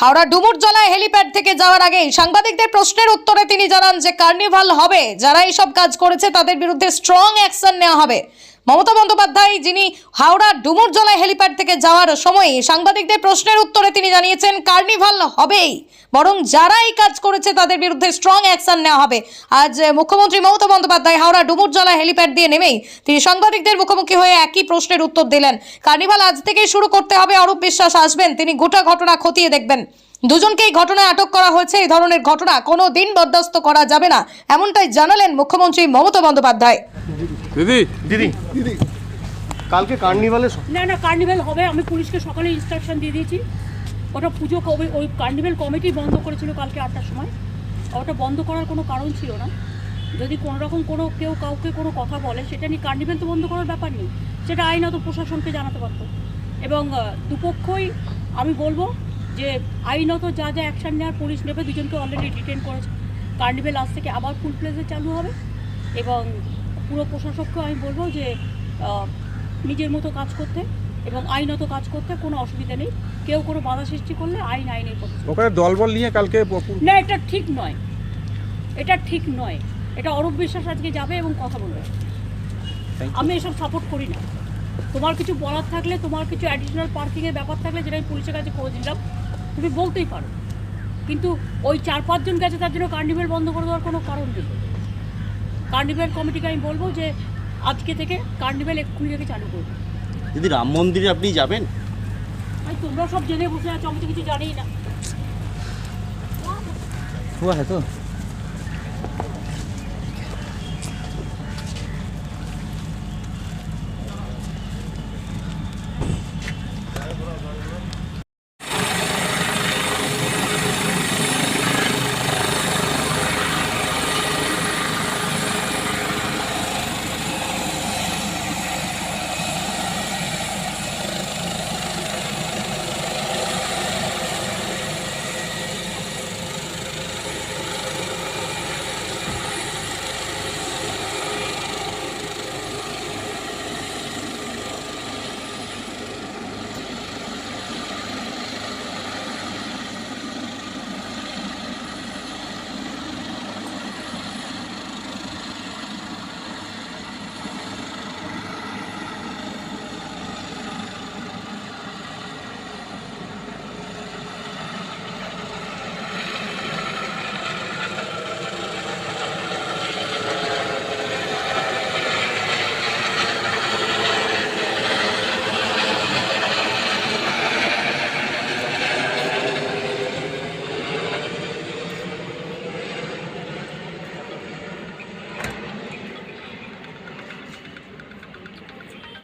হাওড়া ডুমুর জলায় হেলিপ্যাড থেকে যাওয়ার আগেই সাংবাদিকদের প্রশ্নের উত্তরে তিনি জানান যে কার্নিভাল হবে, যারা এইসব কাজ করেছে তাদের বিরুদ্ধে স্ট্রং অ্যাকশন নেওয়া হবে। মমতা বন্দ্যোপাধ্যায়, যিনি হাওড়া ডুমুরজলায় হেলিপ্যাড থেকে যাওয়ার সময় সাংবাদিকদের প্রশ্নের উত্তরে তিনি জানিয়েছেন, কার্নিভাল হবেই। বরং যারা এই কাজ করেছে, তাদের বিরুদ্ধে স্ট্রং অ্যাকশন নেওয়া হবে। আজ মুখ্যমন্ত্রী মমতা বন্দ্যোপাধ্যায় হাওড়া ডুমুরজলা হেলিপ্যাড দিয়ে নেমেই তিনি সাংবাদিকদের মুখোমুখি হয়ে একই প্রশ্নের উত্তর দিলেন। কার্নিভাল আজ থেকেই শুরু করতে হবে, অরূপ বিশ্বাস আসবেন, তিনি গোটা ঘটনা খতিয়ে দেখবেন। দুজনকে এই ঘটনায় আটক করা হয়েছে, এই ধরনের ঘটনা কোনো দিন বরদাস্ত করা যাবে না। এমনটাই জানালেন মুখ্যমন্ত্রী মমতা বন্দ্যোপাধ্যায়। দিদি। দিদি। দিদি। কালকে কার্নিভালে না না কার্নিভেল হবে। আমি পুলিশকে সকালে ইনস্ট্রাকশন দিয়ে দিয়েছি। ওটা পুজো কবে ওই কার্নিভেল কমিটি বন্ধ করেছিল কালকে আটটার সময়। ওটা বন্ধ করার কোনো কারণ ছিল না। যদি কোনো রকম কোনো কেউ কাউকে কোনো কথা বলে সেটা নিয়ে কার্নিভেল তো বন্ধ করার ব্যাপার নেই। সেটা আইনত প্রশাসনকে জানাতে পারতো। এবং দুপক্ষই আমি বলব যে আইনত যা যা অ্যাকশন নেওয়ার পুলিশ নেবে দুজনকে অলরেডি ডিটেন করেছে। কার্নিভেল আজ থেকে আবার ফুল প্লেসে চালু হবে। এবং পুরো প্রশাসককেও আমি বলব যে নিজের মতো কাজ করতে এবং আইনত কাজ করতে কোনো অসুবিধা নেই। কেউ কোনো বাধা সৃষ্টি করলে আইন আইনের ওখানে দলবল নিয়ে কালকে না এটা ঠিক নয়। এটা ঠিক নয়। এটা অরূপ বিশ্বাস আজকে যাবে এবং কথা বলবে। আমি এসব সাপোর্ট করি না। তোমার কিছু বলার থাকলে তোমার কিছু অ্যাডিশনাল পার্কিংয়ের ব্যাপার থাকলে যেটা আমি পুলিশের কাছে খোঁজ নিলাম তুমি বলতেই পারো। কিন্তু ওই চার পাঁচজন গেছে তার জন্য কার্নিভেল বন্ধ করে দেওয়ার কোনো কারণ নেই। কার্নিভেল কমিটিকে আমি বলব যে আজকে থেকে কার্নিভেল এক্ষুনি থেকে চালু করব দিদি রাম মন্দিরে আপনি যাবেন? ভাই তোমরা সব জেনে বসে আছো আমি তো কিছু জানি না। হ্যাঁ তো।